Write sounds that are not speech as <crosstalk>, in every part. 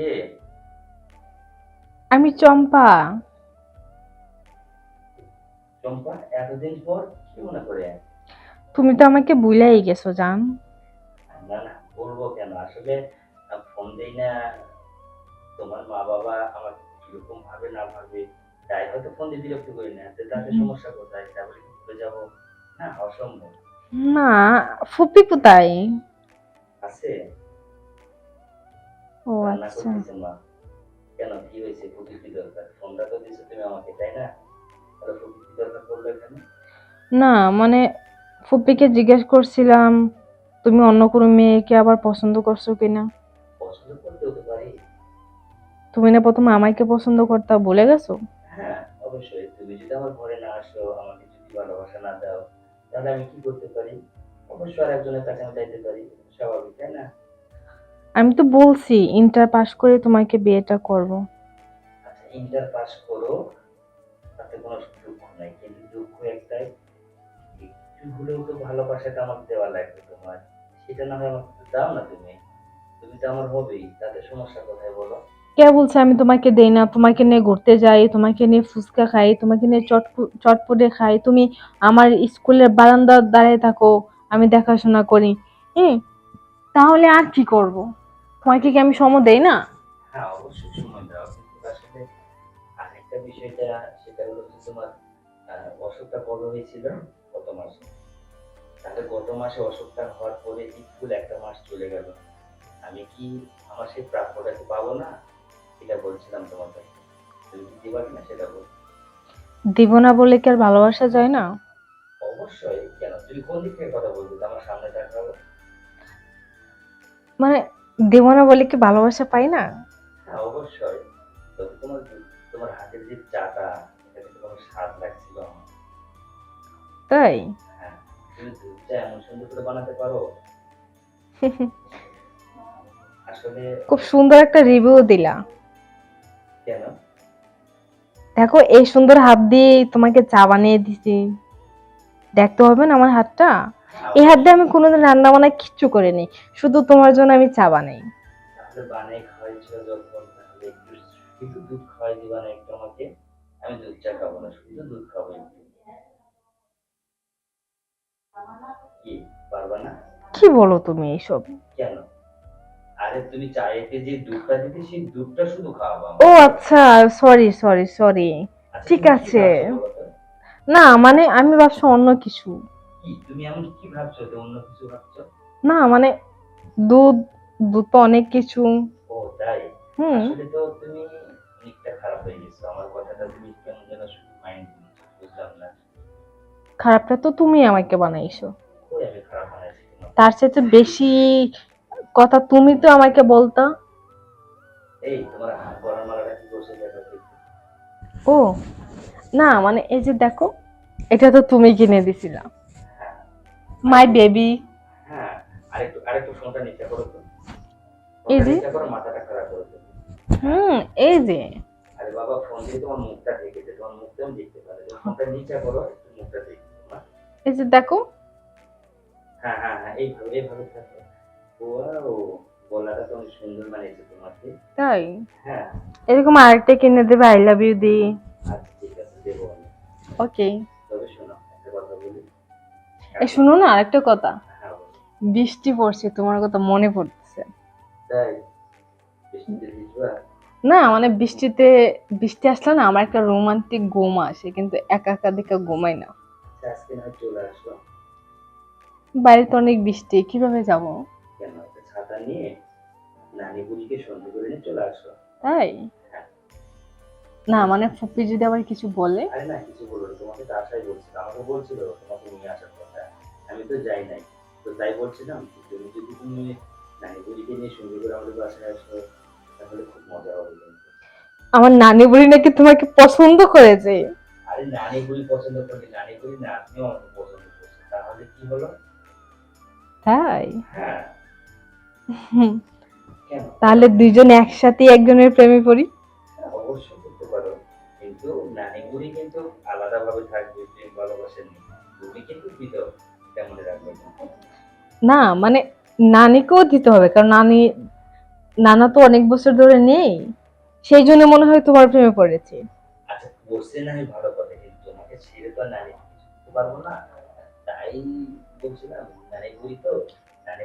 কে? আমি চম্পা। চম্পা এতদিন পর কি মনে করে? তুমি তো আমাকে ভুলাই গেছো জান। না না বলব কেন? আসলে ফোন দেই না। তোমার মা বাবা কীরকম ভাবে না ভাবে তাই হয়তো ফোন দিয়ে বিরক্ত করি না। তাতে সমস্যা কোথায়? তারপরে যাব? না অসম্ভব। না ফুপি কোথায়? আছে? ও আচ্ছা। মা কেন? কি হয়েছে? কি দরকার। ফোনটা তো দিছো তুমি আমাকে তাই না? তাহলে কি দরকার পড়ল এখানে? না মানে ফুপিকে জিজ্ঞেস করছিলাম তুমি অন্য কোনো মেয়েকে আবার পছন্দ করছ কিনা? পছন্দ করতে হতে পারি। তুমি না প্রথমে আমাকে পছন্দ করতে বলে গেছো? হ্যাঁ অবশ্যই। তুমি যদি আমার ঘরে না আসো আমাকে যদি ভালোবাসা না দাও তাহলে আমি কি করতে পারি? অবশ্যই আর একজনের কাছে আমি চাইতে পারি স্বাভাবিক তাই না? আমি তো বলছি ইন্টার পাস করে তোমাকে বিয়েটা করব। আচ্ছা ইন্টার পাস করো তাতে কোনো দুঃখ নাই। কিন্তু দুঃখ একটাই একটু হলেও তো ভালোবাসাটা আমার দেওয়া লাগবে তোমার। সেটা না হয় আমাকে দাও না তুমি। তুমি তো আমার হবেই তাতে সমস্যা কোথায় বলো? কে বলছে আমি তোমাকে দেই না? তোমাকে নিয়ে ঘুরতে যাই তোমাকে নিয়ে ফুচকা খাই তোমাকে নিয়ে চটপু- চটপটে খাই। তুমি আমার স্কুলের বারান্দার দাঁড়িয়ে থাকো আমি দেখাশোনা করি। হ্যাঁ তাহলে আর কি করব? তোমাকে কি আমি সময় দেই না? হ্যাঁ অবশ্যই সময় দাও কিন্তু আসলে আরেকটা বিষয়টা সেটা হলো যে তোমার অসুখটা কবে হয়েছিল গত মাসে। তাহলে গত মাসে অসুখটা হওয়ার পরে ফুল একটা মাস চলে গেল। আমি কি আমার সেই প্রাপ্যটা কি পাবো না? এটা বলছিলাম তোমার কাছে। তুমি কিনা সেটা বল। দিব না বলে কি আর ভালোবাসা যায় না? অবশ্যই কেন? তুমি কোন দিক থেকে কথা বলছো? আমার সামনে দেখাবো মানে দিব না বলে কি ভালোবাসা পাই না? হ্যাঁ অবশ্যই। তবে তোমার তোমার হাতের যে চাটা এটা তোমার স্বাদ লাগছিল তাই? হ্যাঁ তুমি দুধটা এমন সুন্দর করে বানাতে পারো? <laughs> আসলে খুব সুন্দর একটা রিভিউ দিলা। কেন? দেখো এই সুন্দর হাত দিয়ে তোমাকে চা বানিয়ে দিছি। দেখতে হবে না আমার হাতটা? এই হাত দিয়ে আমি কোনোদিন রান্না বান্না কিচ্ছু করিনি। শুধু তোমার জন্য আমি চা বানাই। তাহলে খাওয়াইছিল যখন একটু শুধু দুধ খাওয়াই দিবা না একটু আমাকে। আমি দুধ চা খাব না শুধু দুধ খাব একটু। কি পারবা না? কি বলো তুমি এইসব? কেন? আরে তুমি চায়েতে যে দুধটা দিতে সেই দুধটা শুধু খাওয়াবো ও আচ্ছা সরি সরি সরি ঠিক আছে। না মানে আমি ভাবছি অন্য কিছু। কি? তুমি এমন কি ভাবছ যে অন্য কিছু ভাবছ? না মানে দুধ দুধ তো অনেক কিছু। ও তাই? হুম। আসলে তো তুমি অনেকটা খারাপ হয়ে গেছো। আমার কথাটা তুমি কেমন যেন মাইন্ড বুঝলাম না। খারাপটা তো তুমি আমাকে বানাইছো। কই আমি খারাপ বানাইছি তার সাথে বেশি কথা তুমি তো আমাকে বলতা। এই তোমার হাত মালাটা কি করছে দেখো ও না মানে এই যে দেখো এটা তো তুমি কিনে দিছিলা। হ্যাঁ মাই বেবি হ্যাঁ আরেকটু আরেকটু ফোনটা নিচে করো তো। এই যে? মাথাটা খারাপ করো হুম এই যে। আরে বাবা ফোন দিয়ে তোমার মুখটা ঢেকেছে তোমার মুখটা আমি দেখতে পারে ফোনটা নিচে করো একটু মুখটা দেখতে মা। এই যে দেখো। হ্যাঁ হ্যাঁ হ্যাঁ এইভাবে এইভাবে থাকো ওয়াও গলাটা তো অনেক সুন্দর মানিয়েছে তোমাকে। তাই? হ্যাঁ। এরকম আরেকটা কিনে দেবে আই লাভ ইউ দি। আচ্ছা ঠিক আছে দেবো ওকে তবে শোনো এই শুনো না আরেকটা কথা। হ্যাঁ বৃষ্টি পড়ছে তোমার কথা মনে পড়তেছে। ভিজবা? না মানে বৃষ্টিতে বৃষ্টি আসলে না আমার একটা রোমান্টিক ঘুম আসে কিন্তু একা একা দিকে ঘুমাই না। আচ্ছা, আজকে নয় চলে আসো বাইরে তো অনেক বৃষ্টি কীভাবে যাব? ছাতা নিয়ে নানি বুড়িকে সন্ধে করে নিয়ে চলে আসো তাই? না মানে ফুপি যদি আবার কিছু বলে? আরে না কিছু বলো তোমাকে তো আশাই বলছিল আমাকে বলছিল তোমাকে নিয়ে আসার আমি তো যাই নাই। তো তাই বলছিলাম তুমি যদি তুমি নানি বুড়িকে নিয়ে সুন্দর করে আমাদের বাসায় আসো তাহলে খুব মজা হবে। আমার নানি বুড়ি নাকি তোমাকে পছন্দ করেছে আরে নানি বুড়ি পছন্দ করবে নানি বুড়ি না আপনিও আমাকে পছন্দ করছে তাহলে কি হলো? তাই? হ্যাঁ। তাহলে দুইজন একসাথে একজনের প্রেমে পড়ি? হ্যাঁ, অবশ্যই করতে পারো। কিন্তু নানি বুড়ি কিন্তু আলাদা ভাবে থাকবে প্রেম ভালোবাসেন বুড়ি কিন্তু পৃথক না মানে নানিকেও দিতে হবে কারণ নানি নানা তো অনেক বছর ধরে নেই। সেই জন্য মনে হয় তোমার প্রেমে পড়েছে। আচ্ছা না আমি ভালো কথা কিন্তু তোমাকে ছেড়ে তো নানি পারব না। তাই বলছিলাম নানি তো নানি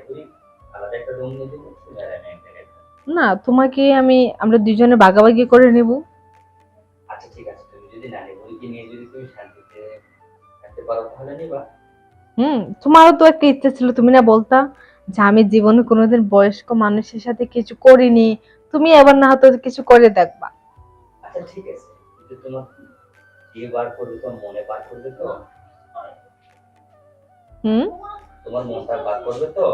আলাদা একটা রুম নিতে বলছি আমি। না তোমাকে আমরা দুজনে ভাগাভাগি করে নেব। আচ্ছা ঠিক আছে তুমি যদি নানি বুড়িকে নিয়ে যদি তুমি শান্তিতে থাকতে পারো তাহলে নিবা। হুম তোমারও তো একটা ইচ্ছে ছিল তুমি না বলতা যে আমি জীবনে কোনোদিন বয়স্ক মানুষের সাথে কিছু করিনি তুমি এবার না হয়তো কিছু করে দেখবা। আচ্ছা ঠিক আছে। কিন্তু তোমার বার করবে তো মনে বার করবে তো? হুম? তোমার মনটা বার করবে তো?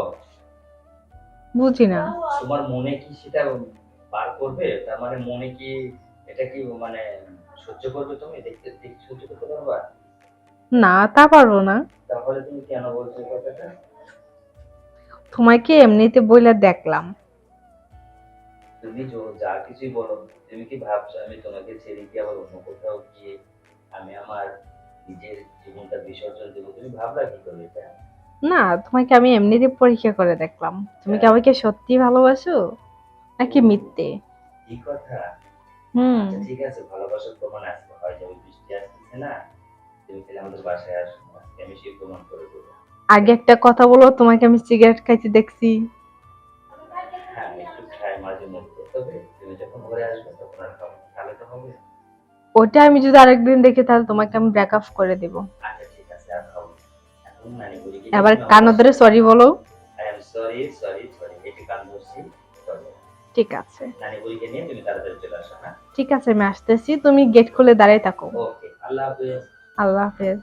বুঝি না। তোমার মনে কি সেটা বার করবে? তার মানে মনে কি এটা কি মানে সহ্য করবে তুমি? দেখতে দেখতে সহ্য করতে পারবা? না তা পারব না। তাহলে তুমি কেন বলছো কথাটা? তোমাকে এমনিতে বইলা দেখলাম। তুমি যা কিছুই বলো তুমি কি ভাবছ আমি তোমাকে ছেড়ে কি আবার অন্য কোথাও গিয়ে আমি আমার নিজের জীবনটা বিসর্জন দেবো? তুমি ভাবলা কি করে এটা? না তোমাকে আমি এমনিতে পরীক্ষা করে দেখলাম। তুমি কি আমাকে সত্যি ভালোবাসো? নাকি মিথ্যে? কি কথা? হুম। আচ্ছা ঠিক আছে ভালোবাসার প্রমাণ আসতে হয় যাবে বৃষ্টি আসতেছে না। তুমি তাহলে আমাদের বাসায় আসো আমি সেই প্রমাণ করে দেবো। আগে একটা কথা বলো তোমাকে আমি সিগারেট খাইতে দেখছি। হ্যাঁ আমি একটু খাই মাঝে মধ্যে তবে তুমি যখন ঘরে আসবে তখন আর খাব তাহলে তো হবে ওটা আমি যদি আরেকদিন দেখি তাহলে তোমাকে আমি ব্রেকআপ করে দেব। আচ্ছা ঠিক আছে আর খাব এবার কান ধরে সরি বলো। I am sorry sorry sorry এটি কান ধরছি ঠিক আছে। নানি বলিকে নিয়ে তুমি তাড়াতাড়ি চলে আসো হ্যাঁ? ঠিক আছে আমি আসতেছি তুমি গেট খুলে দাঁড়িয়ে থাকো। ওকে আল্লাহ হাফেজ। আল্লাহ হাফেজ।